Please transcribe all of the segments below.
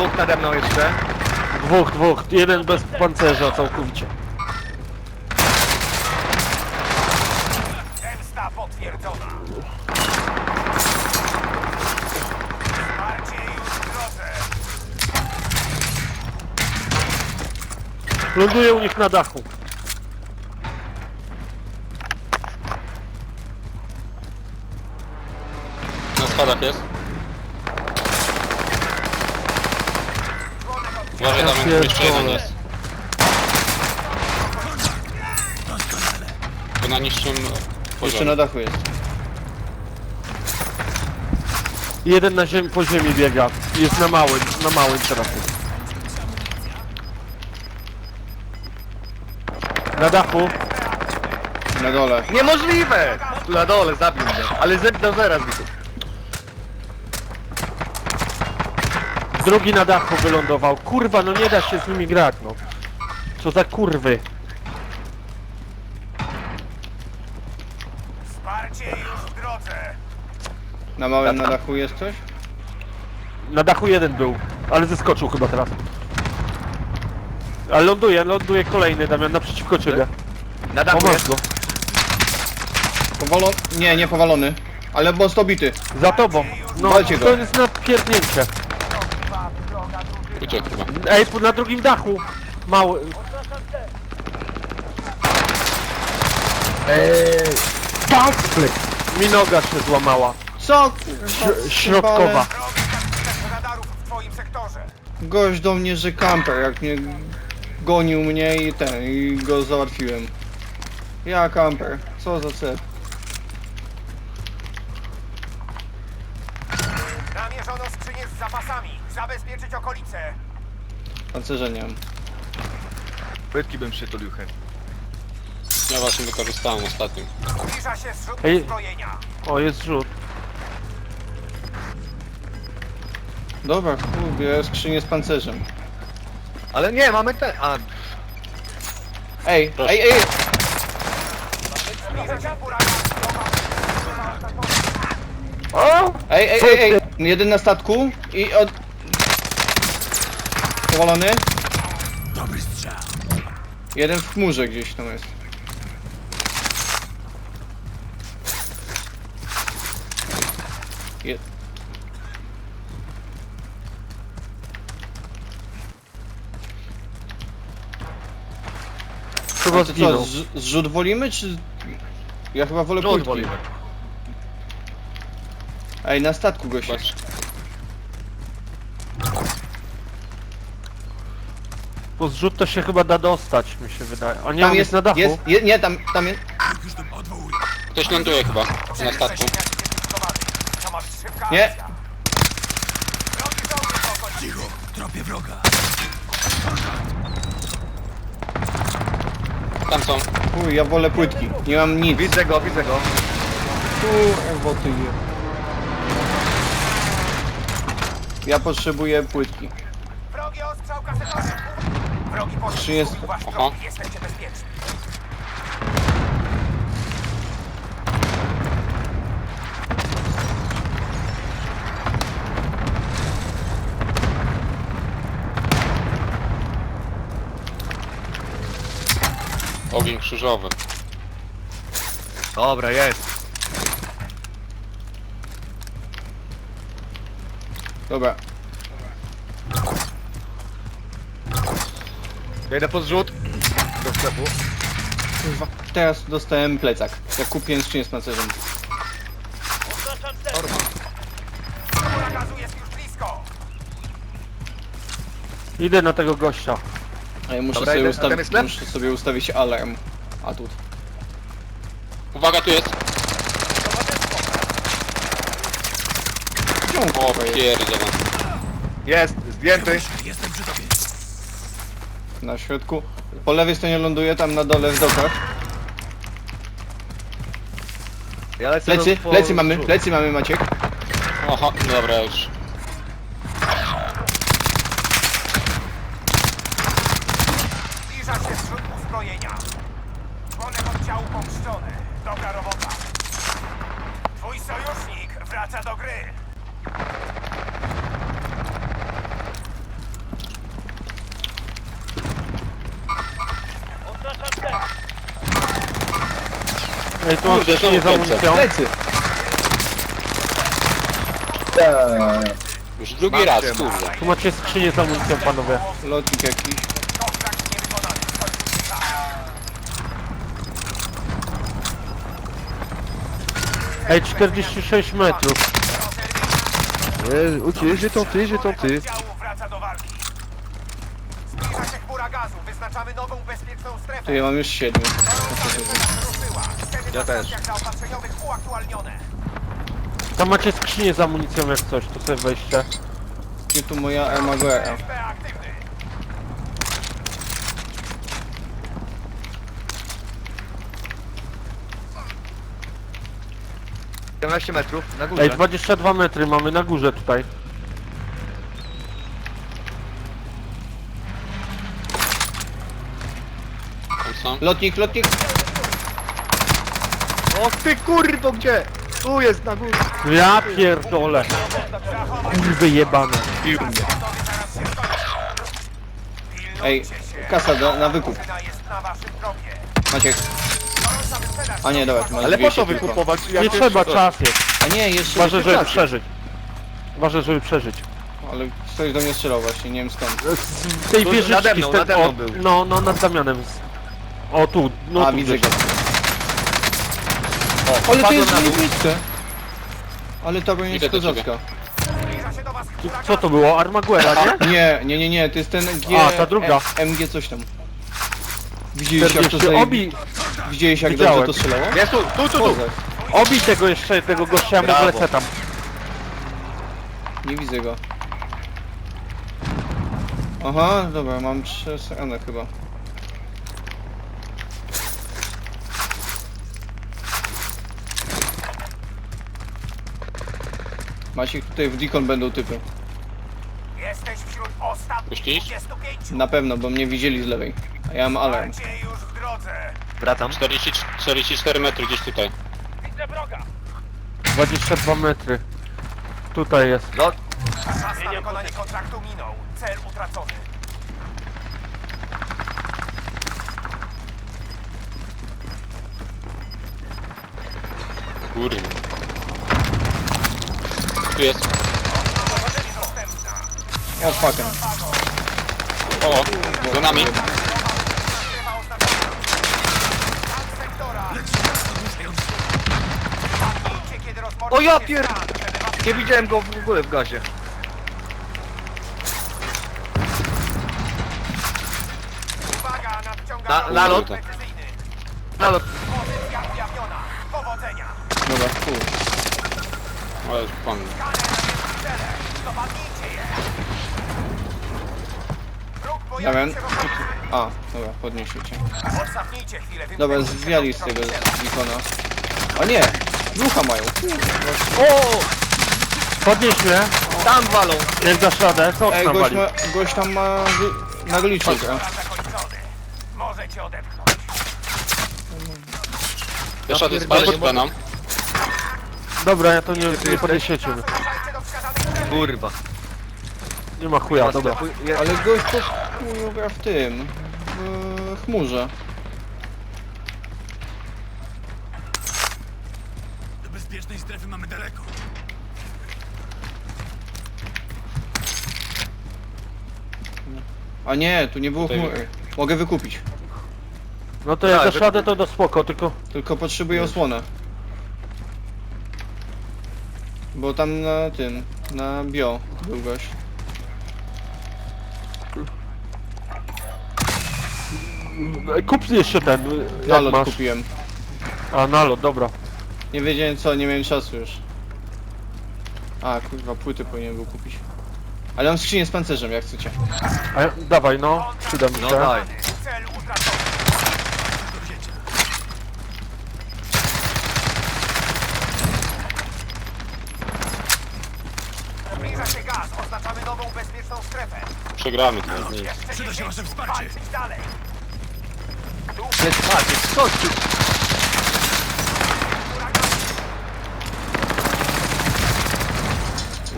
Dwóch nade mną jeszcze. Dwóch, dwóch. Jeden bez pancerza całkowicie. Zemsta potwierdzona. Wsparcie już w drodze. Ląduje u nich na dachu. Na schodach jest. Uważaj, tam pierdolę. jeszcze jeden jest. To na niższym Jeszcze poziomie. na dachu jest. Jeden na ziemi, po ziemi biega. Jest na małym, na małym teraz. jest. Na dachu. Na dole. Niemożliwe! Na dole zabił mnie. Ale Z do zera zbił. Drugi na dachu wylądował. Kurwa, no nie da się z nimi grać, no. Co za kurwy. Wsparcie już w drodze. Na małym na dachu jest coś? Na dachu jeden był, ale zeskoczył chyba teraz. Ale ląduje, ląduje kolejny Damian naprzeciwko ciebie. Na dachu Pomóż jest. go. Powalony? Nie, nie powalony. Ale mocno bity. Za tobą. No, Walcie go. to jest na pierdnięcie. Uciekł chyba. Ej, po- na drugim dachu. Mały. Eee. Tak! Mi noga się złamała. Co? Ś- środkowa. Wrogi zakupek radarów w twoim sektorze. Gość do mnie, że kamper, jak mnie gonił mnie i ten, i go załatwiłem. Ja kamper, co za cel? Okolice. Pancerza nie mam. Płytki bym przytulił chętnie. Ja właśnie wykorzystałem ostatnim. Zbliża się zrzut Ej. uzbrojenia. O, jest rzut. Dobra, biorę skrzynię z pancerzem. Ale nie, mamy te... A, Ej, Proszę. ej, ej! Zbliża się huragan. O! Ej, ej, ej, ej! Jeden na statku i od... Powalony? Dobry strzał. Jeden w chmurze gdzieś tam jest. Je... Chyba to co, zginął. z, zrzut wolimy, czy... Ja chyba wolę rzut wolimy. Ej, na statku gość jest. Po zrzut to się chyba da dostać, mi się wydaje. A nie, Tam on jest jest, na dachu. jest, je, nie, tam, tam jest... Ktoś ląduje chyba na statku. Nie. Cicho, tropie wroga. Tam są. Uj, ja wolę płytki. Nie mam nic. Widzę go, widzę go. Tu, bo ty je. Ja potrzebuję płytki. Wrogi ostrzał kasetowy. Wrogi poszedł. Czy jest- Wasz Aha. jesteście bezpieczni. Ogień krzyżowy. Dobra, jest. Dobra. Ja idę pod zrzut. Do sklepu. Kurwa. Teraz dostałem plecak. Jak kupiłem skrzynię z pancerzem. Góra gazu jest już blisko. Idę na tego gościa. A ja muszę Dobra, sobie, idę- a tam ustawić, sklep? muszę sobie ustawić alarm. A tu. Uwaga, tu jest. Gdzie on O, kurwa jest? pierdziele. Jest, zdjęty. Na środku. Po lewej stronie ląduje, tam na dole w dokach. Ja lecę Plecy, do- po plecy mamy, zrzut. plecy mamy Maciek. Aha, dobra już. Zbliża się zrzut uzbrojenia. Członek oddziału pomszczony. Dobra robota. Twój sojusznik wraca do gry. Ej, tu mam Kurde, skrzynię z znowu amunicją. Plecy! Już drugi Mam raz, cię, kurde. Tu macie skrzynię z amunicją, panowie. Lotnik jakiś. Ej, 46 metrów. Ej, Uciekaj, j'ai tenté, j'ai tenté. Oddziału wraca gazu. Wyznaczamy nową bezpieczną To strefę. ja mam już siedmiu. Ja też. stacjach zaopatrzeniowych uaktualnione. Tam macie skrzynię z amunicją jak coś, to sobie weźcie. Gdzie tu moja Armaguera? FB aktywny. Ej, 17 metrów, na górze. Ej, 22 metry mamy na górze tutaj. Lotnik, lotnik! O ty kurwo, gdzie? Tu jest na górze. Ja pierdolę. Kurwy jebane. Ej, kasa do, na wykup. Maciek. A nie, dobra, masz Ale po 200 co tylko. wykupować? Nie trzeba, czas jest. A nie, jeszcze Ważne, jeszcze żeby przeżyć. Ważne, żeby przeżyć. Ale ktoś do mnie strzelał właśnie, nie wiem skąd. Z tej Tu wieżyczki nade mną, z ten, nade mną o, był. No, no, nad Damianem. z- O, tu, no A, tu widzę gdzieś. go. O, Ale to jest na dół. Ale broń jest Idę do ciebie. Co to było? Armaguera, nie? Nie, nie, nie, nie, to jest ten G... A, ta druga. E, MG coś tam. Widzieliście jak to 40. zajebi... Obi, Widzieliście jak Widziałem. dobrze to strzelało? Jest tu, tu, tu, tu. Kozak. obi tego jeszcze, tego gościa, ja mu Brawo. lecę tam. Nie widzę go. Aha, dobra, mam trzy strony chyba. Maciek, tutaj w Deacon będą typy. Jesteś wśród ostatnich Puścisz? 25. Na pewno, bo mnie widzieli z lewej. A ja mam alarm. Już w drodze. Wracam. 40, 44 metry gdzieś tutaj. Widzę wroga. 22 metry. Tutaj jest. No, Czas na wykonanie kontraktu minął. Cel utracony. Kurde. Tu jest. O, fucking. O, za nami. O ja pier- nie widziałem go w ogóle w gazie. Na- nalot. Nalot. Pozycja ujawniona. Powodzenia. Dobra, cool. Ale pan. Damian. A, dobra, podniesie cię. Dobra, zwiali z tego. Deacona. O nie! Ducha mają. O, Podnieś mnie, tam walą. jak dasz radę, co Ej, tam gość wali? ma, gość tam ma wy- na. Raz zakończony. Możecie odetchnąć. Jeszcze nie pod peną. Dobra, ja to nie, nie podniesiecie strefy. Kurwa. Nie ma chuja, dobra. Je- Ale gość po chuju gra w tym. W chmurze. Do bezpiecznej strefy mamy daleko. A nie, tu nie było chmury. Mogę wykupić. No to jak Tak, dasz wy- radę, to do spoko, tylko... Tylko potrzebuję osłonę. Bo tam na tym, na bio był gość. Kup jeszcze ten, jak Nalot masz. kupiłem. A, nalot, dobra. Nie wiedziałem co, nie miałem czasu już. A, kurwa, płyty powinien był kupić. Ale mam skrzynię z pancerzem, jak chcecie. A, ja- dawaj, no, przyda mi się. No daj. Cel utracony. Do wzięcia. Zbliża się gaz. Oznaczamy nową bezpieczną strefę. Przegramy to. Przyda się wasze wsparcie. Walczyć dalej. Jest patrz, ty?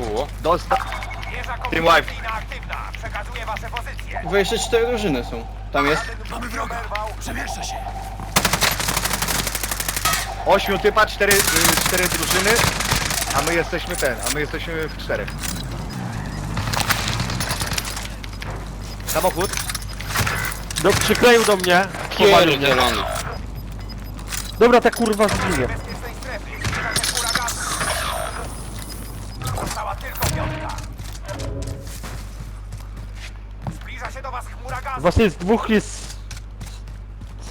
Uło. Dostał. Wieża Team komunikacyjna aktywna. Przekazuję wasze pozycje. 24 drużyny są. Tam jest? Mamy wroga. Przemieszcza się. Ośmiu typa, cztery, y, cztery drużyny, a my jesteśmy ten, a my jesteśmy w czterech. Samochód? Do, przykleił do mnie. Powalił mnie. Dobra, ta kurwa zginie. bezpiecznej strefy. Zbliża się chmura gazu. Została tylko piątka. Zbliża się do was chmura gazu. Was jest dwóch, jest...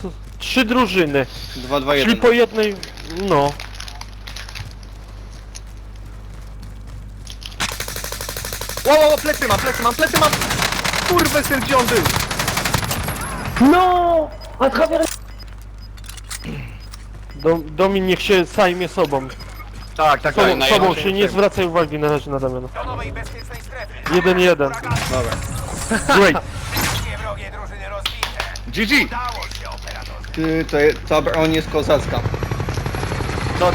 co- Trzy drużyny. 2, 2, Czyli 1. po jednej... No. Ło, ło, ło, plecy mam, plecy mam, plecy mam! Kurwę syn, gdzie on był? No! Dom, Domin niech się zajmie sobą. Tak, tak, Sobą, tak. sobą się nie zwracaj uwagi na razie na Damiana. Do nowej bezpiecznej strefy. Jeden jeden. Dobra. Great. Wszystkie wrogie drużyny rozbite. GG! Udało się, operatorze. Ty, to, je- ta broń jest kozacka. To,